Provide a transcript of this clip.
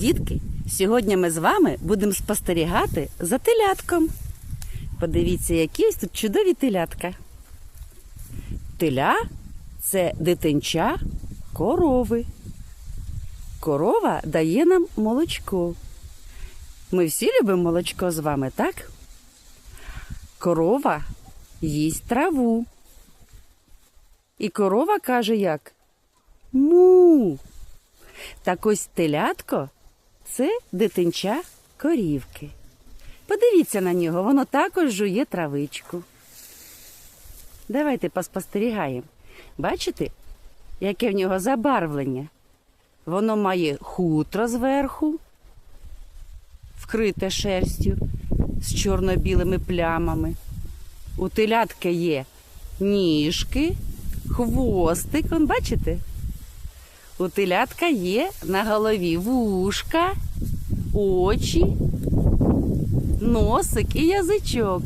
Дітки, сьогодні ми з вами будемо спостерігати за телятком. Подивіться, які ось тут чудові телятка. Теля це дитинча корови. Корова дає нам молочко. Ми всі любимо молочко з вами, так? Корова їсть траву. І корова каже як? Му. Так ось телятко це дитинча корівки. Подивіться на нього, воно також жує травичку. Давайте поспостерігаємо. Бачите, яке в нього забарвлення? Воно має хутро зверху, вкрите шерстю з чорно-білими плямами. У телятки є ніжки, хвостик, бачите? У телятка є на голові вушка, очі, носик і язичок.